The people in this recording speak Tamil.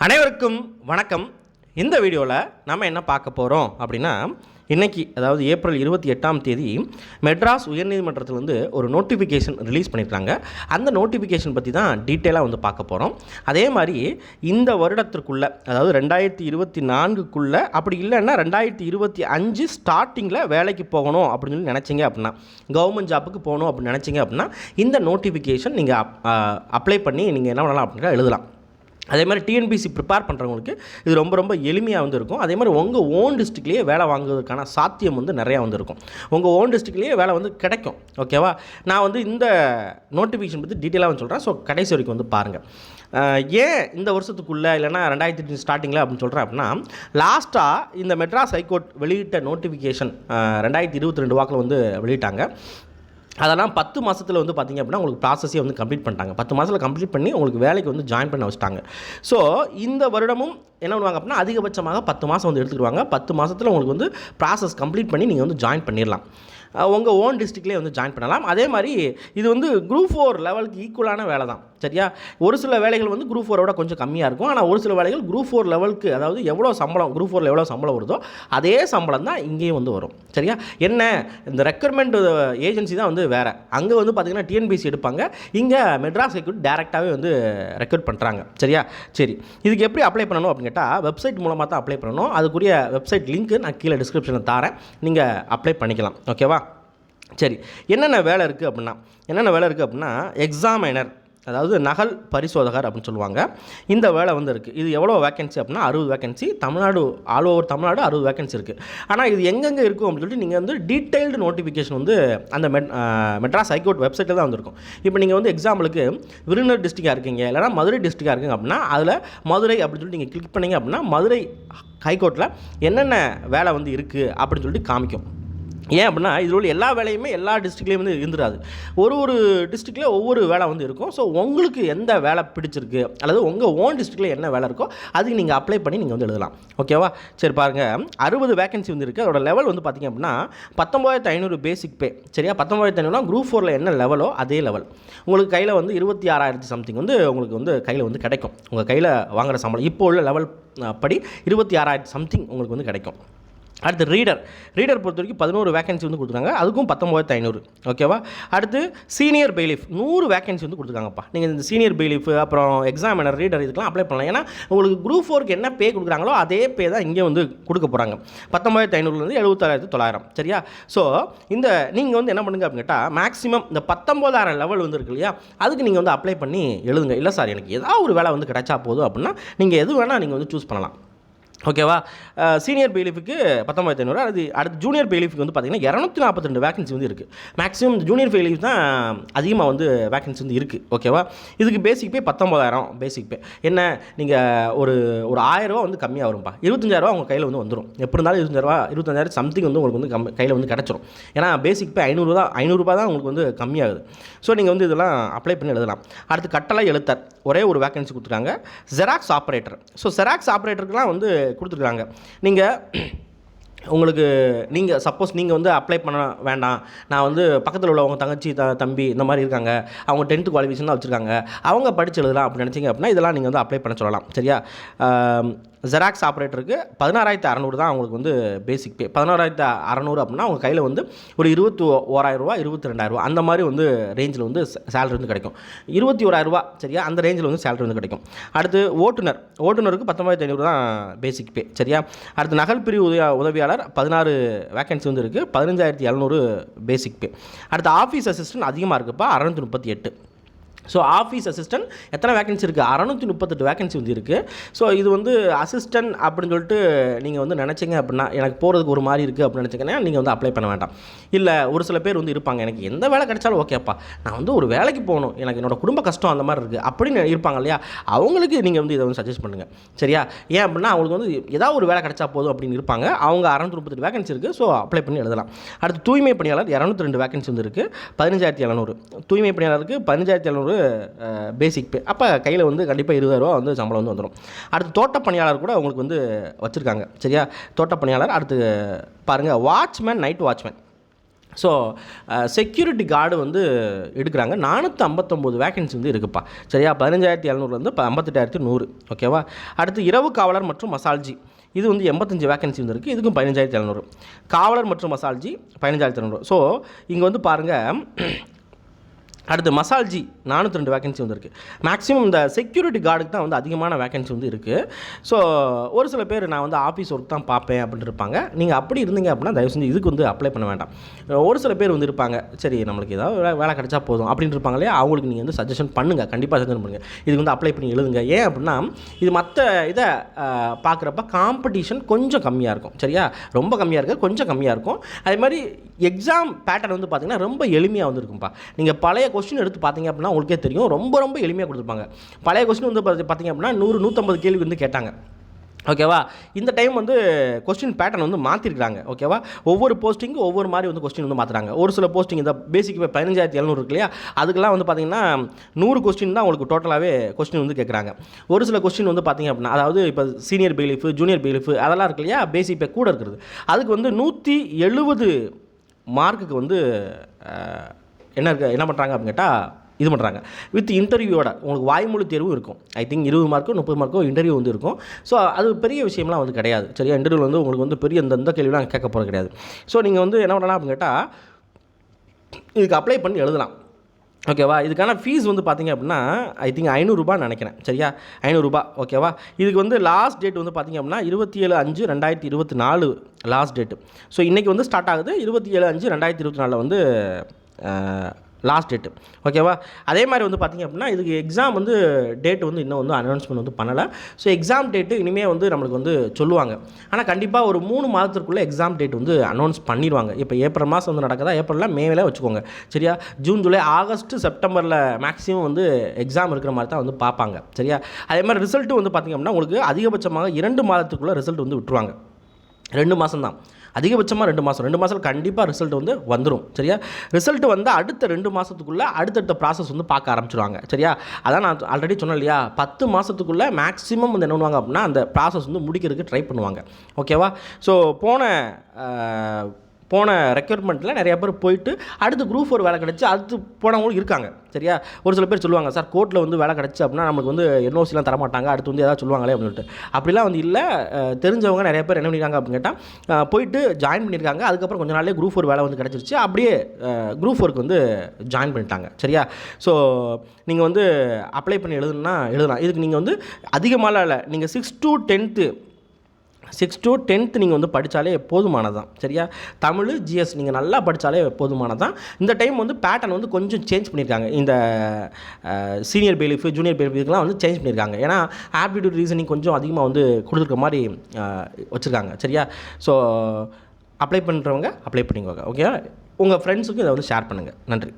அனைவருக்கும் வணக்கம். இந்த வீடியோவில் நம்ம என்ன பார்க்க போகிறோம் அப்படின்னா இன்றைக்கி அதாவது ஏப்ரல் இருபத்தி எட்டாம் தேதி மெட்ராஸ் உயர்நீதிமன்றத்திலேருந்து ஒரு நோட்டிஃபிகேஷன் ரிலீஸ் பண்ணியிருக்காங்க அந்த நோட்டிஃபிகேஷன் பற்றி தான் டீட்டெயிலாக வந்து பார்க்க போகிறோம் அதே மாதிரி இந்த வருடத்திற்குள்ளே அதாவது ரெண்டாயிரத்தி இருபத்தி நான்குக்குள்ளே அப்படி இல்லைன்னா ரெண்டாயிரத்தி இருபத்தி அஞ்சு ஸ்டார்டிங்கில் வேலைக்கு போகணும் அப்படின்னு சொல்லி நினச்சிங்க அப்படின்னா கவர்மெண்ட் ஜாப்புக்கு போகணும் அப்படின்னு நினச்சிங்க அப்படின்னா இந்த நோட்டிஃபிகேஷன் நீங்கள் அப்ளை பண்ணி நீங்கள் என்ன பண்ணலாம் அப்படின்னா எழுதலாம். அதே மாதிரி டிஎன்பிசி ப்ரிப்பேர் பண்ணுறவங்களுக்கு இது ரொம்ப ரொம்ப எளிமையாக வந்து இருக்கும் அதே மாதிரி உங்கள் ஓன் டிஸ்ட்ரிக்ட்லேயே வேலை வாங்குவதற்கான சாத்தியம் வந்து நிறையா வந்து இருக்கும் உங்கள் ஓன் டிஸ்ட்ரிக்ட்லேயே வேலை வந்து கிடைக்கும். ஓகேவா நான் வந்து இந்த நோட்டிஃபிகேஷன் பற்றி டீட்டெயிலாக வந்து சொல்கிறேன் ஸோ கடைசி வரைக்கும் வந்து பாருங்கள் ஏன் இந்த வருஷத்துக்குள்ளே இல்லைன்னா ரெண்டாயிரத்தி ஸ்டார்டிங்கில் அப்படின்னு சொல்கிறேன் அப்படின்னா லாஸ்ட்டாக இந்த மெட்ராஸ் ஹைகோர்ட் வெளியிட்ட நோட்டிஃபிகேஷன் ரெண்டாயிரத்தி இருபத்தி ரெண்டு வாக்கில் வந்து வெளியிட்டாங்க. அதெல்லாம் பத்து மாதத்தில் வந்து பார்த்திங்க அப்படின்னா உங்களுக்கு ப்ராசஸே வந்து கம்ப்ளீட் பண்ணிட்டாங்க. பத்து மாதத்தில் கம்ப்ளீட் பண்ணி உங்களுக்கு வேலைக்கு வந்து ஜாயின் பண்ண வச்சுட்டாங்க. ஸோ இந்த வருடமும் என்ன பண்ணுவாங்க அப்படின்னா அதிகபட்சமாக பத்து மாதம் வந்து எடுத்துக்கிடுவாங்க பத்து மாதத்தில் உங்களுக்கு வந்து ப்ராசஸ் கம்ப்ளீட் பண்ணி நீங்கள் வந்து ஜாயின் பண்ணிடலாம். உங்கள் ஓன் டிஸ்ட்ரிக்ட்லேயே வந்து ஜாயின் பண்ணலாம். அதே மாதிரி இது வந்து குரூப் ஃபோர் லெவலுக்கு ஈக்குவலான வேலை தான் சரியா? ஒரு சில வேலைகள் வந்து குரூப் ஃபோரோட கொஞ்சம் கம்மியாக இருக்கும். ஆனால் ஒரு சில வேலைகள் குரூப் ஃபோர் லெவலுக்கு அதாவது எவ்வளோ சம்பளம் குரூப் ஃபோரில் எவ்வளோ சம்பளம் வருதோ அதே சம்பளம் தான் இங்கேயும் வந்து வரும். சரியா? என்ன? இந்த ரெக்ரூட்மெண்ட் ஏஜென்சி தான் வந்து வேறு. அங்கே வந்து பார்த்திங்கன்னா டிஎன்பிசி எடுப்பாங்க. இங்கே மெட்ராஸ் எக்யூட் டேரெக்டாகவே வந்து ரெக்ரூட் பண்ணுறாங்க சரியா? சரி. இதுக்கு எப்படி அப்ளை பண்ணணும் அப்படின்னு கேட்டால் வெப்சைட் மூலமாக தான் அப்ளை பண்ணணும். அதுக்குரிய வெப்சைட் லிங்க் நான் கீழே டிஸ்கிரிப்ஷனில் தரேன். நீங்கள் அப்ளை பண்ணிக்கலாம். ஓகேவா சரி. என்னென்ன வேலை இருக்குது அப்படின்னா என்னென்ன வேலை இருக்குது அப்படின்னா எக்ஸாமைனர் அதாவது நகல் பரிசோதகர் அப்படின்னு சொல்லுவாங்க. இந்த வேலை வந்து இருக்குது இது எவ்வளோ வேக்கன்சி அப்படின்னா அறுபது vacancy Tamil Nadu all over Tamil Nadu அறுபது வேக்கன்சி இருக்குது ஆனால் இது எங்கெங்கே இருக்கும் அப்படின்னு சொல்லிட்டு நீங்கள் வந்து டீட்டெயில்டு நோட்டிஃபிகேஷன் வந்து அந்த மெட் மெட்ராஸ் ஹைகோர்ட் வெப்சைட்டில் தான் வந்திருக்கும். இப்போ நீங்கள் வந்து எக்ஸாம்பிளுக்கு விருதுநகர் டிஸ்ட்ரிக்டாக இருக்கீங்க இல்லைனா மதுரை டிஸ்ட்ரிக்டாக இருக்கீங்க அப்படின்னா அதில் மதுரை அப்படின்னு சொல்லிட்டு நீங்கள் கிளிக் பண்ணீங்க அப்படின்னா மதுரை ஹைகோர்ட்டில் என்னென்ன வேலை வந்து இருக்குது அப்படின்னு சொல்லிட்டு காமிக்கும். ஏன் அப்படின்னா இதில் உள்ள எல்லா வேலையுமே எல்லா டிஸ்ட்ரிக்ட்லேயும் வந்து இருந்துராது. ஒரு ஒரு டிஸ்ட்ரிக்ட்லேயும் ஒவ்வொரு வேலை வந்து இருக்கும். ஸோ உங்களுக்கு எந்த வேலை பிடிச்சிருக்கு? அல்லது உங்கள் ஓன் டிஸ்ட்ரிக்டில் என்ன வேலை இருக்கோ அதுக்கு நீங்கள் அப்ளை பண்ணி நீங்கள் வந்து எழுதலாம். ஓகேவா சரி பாருங்கள் அறுபது வேகன்சி வந்து இருக்குது அதோட லெவல் வந்து பார்த்திங்க அப்படின்னா பத்தொம்பதாயிரத்து ஐநூறு பேசிக் பே சரியா? பத்தொம்பதாயிரத்து ஐநூறுனா குரூப் ஃபோரில் என்ன லெவலோ அதே லெவல் உங்களுக்கு கையில் வந்து இருபத்தி ஆறாயிரத்து சம்திங் வந்து உங்களுக்கு வந்து கையில் வந்து கிடைக்கும். உங்கள் கையில் வாங்குற சம்பளம். இப்போ உள்ள லெவல் படி இருபத்தி ஆறாயிரத்து சம்திங் உங்களுக்கு வந்து கிடைக்கும். அடுத்து ரீடர். ரீடர் பொறுத்த வரைக்கும் பதினோரு வேகன்சி வந்து கொடுத்துருக்காங்க. அதுக்கும் பத்தொம்பதாயிரத்து ஐநூறு. ஓகேவா அடுத்து சீனியர் பெய்லிஃப் நூறு வேகன்சி வந்து கொடுத்துருக்காங்கப்பா. நீங்கள் இந்த சீனியர் பெய்லிஃப் அப்புறம் எக்ஸாமினர் ரீடர் இதுக்கெல்லாம் அப்ளை பண்ணலாம். ஏன்னா உங்களுக்கு குரூப் ஃபோருக்கு என்ன பே கொடுக்குறாங்களோ அதே பே தான் இங்கே வந்து கொடுக்க போகிறாங்க பத்தொம்பதாயிரத்து ஐநூறுலேருந்து எழுபத்தாயிரத்து தொள்ளாயிரம். சரியா? ஸோ இந்த நீங்கள் வந்து என்ன பண்ணுங்க அப்படின்னு கேட்டால் மேக்ஸிமம் இந்த பத்தொம்போதாயிரம் லெவல் வந்து இருக்கு இல்லையா? அதுக்கு நீங்கள் வந்து அப்ளை பண்ணி எழுதுங்க. இல்லை சார் எனக்கு ஏதாவது ஒரு வேலை வந்து கிடைச்சா போதும் அப்படின்னா நீங்கள் எது வேணால் நீங்கள் வந்து சூஸ் பண்ணலாம். ஓகேவா? சீனியர் பெயிலிஃபுக்கு பத்தொம்பதாயிரத்தி ஐநூறு அது அடுத்து ஜூனியர் பெயிலிஃபுக்கு வந்து பார்த்திங்கன்னா இரநூத்தி நாற்பத்தி ரெண்டு வேகன்சி வந்து இருக்குது மேக்ஸிமம் ஜூனியர் பெயிலிஃப் தான் அதிகமாக வந்து வேகன்சி வந்து இருக்குது ஓகேவா? இதுக்கு பேசிக் பே பத்தொம்பதாயிரம் பேசிக் பே என்ன? நீங்கள் ஒரு ஒரு ஆயிரரூவா வந்து கம்மியாக வரும்பா. இருபத்தஞ்சாயிரரூவா உங்கள் கையில் வந்து வந்துடும் எப்படி இருந்தாலும் இருபத்தஞ்சாயிரரூவா இருபத்தஞ்சாயிரம் சம்திங் வந்து உங்களுக்கு வந்து கம் கையில் வந்து கிடச்சிரும். ஏன்னா பேசிக் பே ஐநூறு தான் ஐநூறுரூபா தான் உங்களுக்கு வந்து கம்மியாகுது. ஸோ நீங்கள் வந்து இதெல்லாம் அப்ளை பண்ணி எழுதலாம். அடுத்து கட்டளை எழுத்தர். ஒரே ஒரு வேகன்சி கொடுத்துருக்காங்க. ஜெராக்ஸ் ஆப்ரேட்டர் ஸோ ஜெராக்ஸ் ஆப்ரேட்டருக்குலாம் வந்து கொடுத்துருக்காங்க. நீங்கள் உங்களுக்கு நீங்கள் சப்போஸ் நீங்கள் வந்து அப்ளை பண்ண வேண்டாம். நான் வந்து பக்கத்தில் உள்ளவங்க தங்கச்சி த தம்பி இந்த மாதிரி இருக்காங்க. அவங்க டென்த்து குவாலிஃபிகேஷன் தான் வச்சுருக்காங்க. அவங்க படிச்சு எழுதலாம் அப்படின்னு நினச்சிங்க அப்படின்னா இதெல்லாம் நீங்கள் வந்து அப்ளை பண்ண சொல்லலாம். சரியா? ஜெராக்ஸ் ஆப்ரேட்டருக்கு பதினாறாயிரத்து அறநூறு தான் அவங்களுக்கு வந்து பேசிக் பே பதினாறாயிரத்து அறநூறு அப்படின்னா அவங்க கையில் வந்து ஒரு இருபத்தி ஓராயிரரூவா இருபத்தி ரெண்டாயிரரூவா அந்த மாதிரி வந்து ரேஞ்சில் வந்து சேலரி வந்து கிடைக்கும். இருபத்தி ஓராயிரரூவா சரியா? அந்த ரேஞ்சில் வந்து சேலரி வந்து கிடைக்கும். அடுத்து ஓட்டுநர். ஓட்டுநருக்கு பத்தொம்பதாயிரத்து ஐநூறு தான் பேசிக் பே சரியா? அடுத்து நகல் பிரிவு உதவி உதவியாளர் பதினாறு வேகன்சி வந்து இருக்குது பதினஞ்சாயிரத்தி எழுநூறு பேசிக் பே அடுத்து ஆஃபீஸ் அசிஸ்டன்ட் அதிகமாக இருக்குப்பா அறநூற்றி முப்பத்தி எட்டு. ஸோ ஆஃபீஸ் அசிஸ்டன்ட் எத்தனை வேகன்சி இருக்குது அறநூற்றி முப்பத்தெட்டு வேகன்சி வந்து இருக்குது ஸோ இது வந்து அசிஸ்டன்ட் அப்படின்னு சொல்லிட்டு நீங்கள் வந்து நினச்சிங்க அப்படின்னா எனக்கு போகிறதுக்கு ஒரு மாதிரி இருக்குது அப்படின்னு நினச்சிங்கன்னா நீங்கள் வந்து அப்ளை பண்ண வேண்டாம். இல்லை ஒரு சில பேர் வந்து இருப்பாங்க எனக்கு எந்த வேலை கிடைச்சாலும் ஓகேப்பா நான் வந்து ஒரு வேலைக்கு போகணும் எனக்கு என்னோடய குடும்ப கஷ்டம் அந்த மாதிரி இருக்குது அப்படின்னு இருப்பாங்க இல்லையா? அவங்களுக்கு நீங்கள் வந்து இதை வந்து சஜஸ்ட் பண்ணுங்கள் சரியா? ஏன் அப்படின்னா அவங்களுக்கு வந்து ஏதாவது ஒரு வேலை கிடைச்சா போதும் அப்படின்னு இருப்பாங்க. அவங்க அறநூற்றி முப்பத்தெட்டு வேகன்சி இருக்குது ஸோ அப்ளை பண்ணி எழுதலாம். அடுத்து தூய்மை பணியாளர் இரநூத்தி ரெண்டு வேகன்சி வந்து இருக்குது பதினஞ்சாயிரத்தி எழுநூறு. தூய்மை பணியாளருக்கு பதினஞ்சாயிரத்தி எழுநூறு பேசிக் பே அப்போ கையில் வந்து கண்டிப்பாக இருபதாயிரரூவா வந்து சம்பளம் வந்து வந்துடும் அடுத்து தோட்ட பணியாளர் கூட உங்களுக்கு வந்து வச்சுருக்காங்க. சரியா? தோட்ட பணியாளர் அடுத்து பாருங்கள் watchman night watchman so security guard வந்து எடுக்கிறாங்க. நானூற்றி ஐம்பத்தொம்போது வேகன்சி வந்து இருக்குப்பா. சரியா? பதினஞ்சாயிரத்தி எழுநூறுலேருந்து இப்போ ஐம்பத்தெட்டாயிரத்தி நூறு. ஓகேவா அடுத்து இரவு காவலர் மற்றும் மசால்ஜி. இது வந்து எண்பத்தஞ்சு வேகன்சி வந்து இருக்குது இதுக்கும் பதினஞ்சாயிரத்தி எழுநூறு. காவலர் மற்றும் மசால்ஜி பதினஞ்சாயிரத்தி எழுநூறு. ஸோ இங்கே வந்து பாருங்கள் அடுத்து மசால்ஜி நானூற்றி ரெண்டு வேகன்சி வந்து இருக்குது மேக்ஸிமம் இந்த செக்யூரிட்டி கார்டுக்கு தான் வந்து அதிகமான வேகன்சி வந்து இருக்குது ஸோ ஒரு சில பேர் நான் வந்து ஆஃபீஸ் ஒர்க் தான் பார்ப்பேன் அப்படின்ட்டு இருப்பாங்க. நீங்கள் அப்படி இருந்தீங்க அப்படின்னா தயவு செஞ்சு இதுக்கு வந்து அப்ளை பண்ண வேண்டாம். ஒரு சில பேர் வந்து இருப்பாங்க சரி நம்மளுக்கு ஏதாவது வேலை கிடச்சா கிடைச்சா போதும் அப்படின்னு இருப்பாங்க இல்லையா? அவங்களுக்கு நீங்கள் வந்து சஜஷன் பண்ணுங்கள் கண்டிப்பாக சஜஷன் பண்ணுங்கள் இதுக்கு வந்து அப்ளை பண்ணி எழுதுங்க. ஏன் அப்படின்னா இது மற்ற இதை பார்க்குறப்ப காம்படிஷன் கொஞ்சம் கம்மியாக இருக்கும். சரியா? ரொம்ப கம்மியாக இருக்குது கொஞ்சம் கம்மியாக இருக்கும். அதே மாதிரி எக்ஸாம் பேட்டர்ன் வந்து பார்த்திங்கன்னா ரொம்ப எளிமையாக வந்து இருக்கும்ப்பா நீங்கள் பழைய கொஸ்டின் எடுத்து பார்த்தீங்க அப்படின்னா உங்களுக்கே தெரியும். ரொம்ப ரொம்ப எளிமையாக கொடுத்துருப்பாங்க. பழைய கொஸ்டின் வந்து பார்த்து பார்த்தீங்க அப்படின்னா நூறு நூற்றம்பது கேள்வி வந்து கேட்டாங்க. ஓகேவா இந்த டைம் வந்து கொஸ்டின் பேட்டர்ன் வந்து மாற்றிருக்காங்க ஓகேவா ஒவ்வொரு போஸ்டிங்கும் ஒவ்வொரு மாதிரி வந்து கொஸ்டின் வந்து மாற்றுறாங்க ஒரு சில போஸ்டிங் இந்த பேசிக் இப்போ பதினஞ்சாயிரத்தி எழுநூறு இருக்கு இல்லையா? அதுக்கெல்லாம் வந்து பார்த்தீங்கன்னா நூறு கொஸ்டின் தான் உங்களுக்கு டோட்டலாகவே கொஸ்டின் வந்து கேட்குறாங்க ஒரு சில கொஸ்டின் வந்து பார்த்தீங்க அப்படின்னா அதாவது இப்போ சீனியர் பெயிலிஃப் ஜூனியர் பெயிலிஃப் அதெல்லாம் இருக்கு இல்லையா? பேசிக் இப்போ கூட இருக்கிறது. அதுக்கு வந்து நூற்றி எழுபது மார்க்குக்கு வந்து என்ன இருக்கு? என்ன பண்ணுறாங்க அப்படின்னு கேட்டால் இது பண்ணுறாங்க வித் இன்டர்வியூவோட உங்களுக்கு வாய்மொழி தேர்வும் இருக்கும். ஐ திங்க் இருபது மார்க்கோ முப்பது மார்க்கோ இன்டர்வியூ வந்து இருக்கும். ஸோ அது பெரிய விஷயம்லாம் வந்து கிடையாது. சரியா? இன்டர்வியூவில் வந்து உங்களுக்கு வந்து பெரிய இந்த இந்த கேள்விலாம் கேட்க போகிறது கிடையாது. ஸோ நீங்கள் வந்து என்ன பண்ணலாம் அப்படின்னு கேட்டால் இதுக்கு அப்ளை பண்ணி எழுதலாம். ஓகேவா இதுக்கான ஃபீஸ் வந்து பார்த்தீங்க அப்படின்னா ஐ திங்க் ஐநூறுரூபான்னு நினைக்கிறேன். சரியா? ஐநூறுரூபா. ஓகேவா இதுக்கு வந்து லாஸ்ட் டேட் வந்து பார்த்தீங்க அப்படின்னா இருபத்தி ஏழு அஞ்சு ரெண்டாயிரத்தி இருபத்தி நாலு லாஸ்ட் டேட்டு ஸோ இன்றைக்கி வந்து ஸ்டார்ட் ஆகுது. இருபத்தி ஏழு அஞ்சு ரெண்டாயிரத்தி இருபத்தி நாலில் வந்து லாஸ்ட் டேட்டு ஓகேவா அதே மாதிரி வந்து பார்த்திங்க அப்படின்னா இதுக்கு எக்ஸாம் வந்து டேட் வந்து இன்னும் வந்து அனௌன்ஸ்மெண்ட் வந்து பண்ணலை. ஸோ எக்ஸாம் டேட்டு இனிமேல் வந்து நம்மளுக்கு வந்து சொல்லுவாங்க. ஆனால் கண்டிப்பாக ஒரு மூணு மாதத்துக்குள்ளே எக்ஸாம் டேட் வந்து அனௌன்ஸ் பண்ணிடுவாங்க. இப்போ ஏப்ரல் மாதம் வந்து நடக்குதா? ஏப்ரலில் மேலே வச்சுக்கோங்க. சரியா? ஜூன் ஜூலை ஆகஸ்ட் செப்டம்பரில் மேக்ஸிமம் வந்து எக்ஸாம் இருக்கிற மாதிரி தான் வந்து பார்ப்பாங்க. சரியா? அதே மாதிரி ரிசல்ட்டு வந்து பார்த்திங்க அப்படின்னா உங்களுக்கு அதிகபட்சமாக இரண்டு மாதத்துக்குள்ளே ரிசல்ட் வந்து விட்டுருவாங்க. ரெண்டு மாதம் தான் அதிகபட்சமாக ரெண்டு மாதம் ரெண்டு மாதத்தில் கண்டிப்பாக ரிசல்ட் வந்து வந்துடும் சரியா? ரிசல்ட் வந்து அடுத்த ரெண்டு மாதத்துக்குள்ளே அடுத்தடுத்த ப்ராசஸ் வந்து பார்க்க ஆரம்பிச்சிருவாங்க. சரியா? அதான் நான் ஆல்ரெடி சொன்னேன் இல்லையா? பத்து மாதத்துக்குள்ளே மேக்ஸிமம் வந்து என்ன பண்ணுவாங்க அப்படின்னா அந்த ப்ராசஸ் வந்து முடிக்கிறதுக்கு ட்ரை பண்ணுவாங்க. ஓகேவா ஸோ போன போன ரெக்யூர்மெண்ட்டில் நிறைய பேர் போயிட்டு அடுத்து குரூப் ஒரு வேலை கிடச்சி அடுத்து போனவங்களும் இருக்காங்க. சரியா? ஒரு சில பேர் சொல்லுவாங்க சார் கோர்ட்டில் வந்து வேலை கிடச்சி அப்படின்னா நமக்கு வந்து என்ஓசிலாம் தரமாட்டாங்க. அடுத்து வந்து ஏதாவது சொல்லுவாங்களே அப்படின்னு சொல்லிட்டு. அப்படிலாம் வந்து இல்லை. தெரிஞ்சவங்க நிறைய பேர் என்ன பண்ணியிருக்காங்க அப்படின்னு கேட்டால் போயிட்டு ஜாயின் பண்ணியிருக்காங்க அதுக்கப்புறம் கொஞ்ச நாளே குரூப் ஒரு வேலை வந்து கிடச்சிருச்சு. அப்படியே குரூப் ஒர்க்கு வந்து ஜாயின் பண்ணிட்டாங்க. சரியா? ஸோ நீங்கள் வந்து அப்ளை பண்ணி எழுதுனா எழுதலாம். இதுக்கு நீங்கள் வந்து அதிகமாக இல்லை. நீங்கள் six to tenth six to tenth நீங்கள் வந்து படித்தாலே போதுமானதான் சரியா? தமிழ் ஜிஎஸ் நீங்கள் நல்லா படித்தாலே போதுமானதான் இந்த டைம் வந்து பேட்டர்ன் வந்து கொஞ்சம் சேஞ்ச் பண்ணியிருக்காங்க இந்த சீனியர் பெயிலிஃப் ஜூனியர் பெயிலிஃப்லாம் வந்து சேஞ்ச் பண்ணியிருக்காங்க ஏன்னா ஆப்டிடியூட் ரீசனிங் கொஞ்சம் அதிகமாக வந்து கொடுத்துருக்க மாதிரி வச்சுருக்காங்க சரியா? ஸோ அப்ளை பண்ணுறவங்க அப்ளை பண்ணிக்கோங்க ஓகே உங்கள் ஃப்ரெண்ட்ஸுக்கும் இதை வந்து ஷேர் பண்ணுங்கள் நன்றி.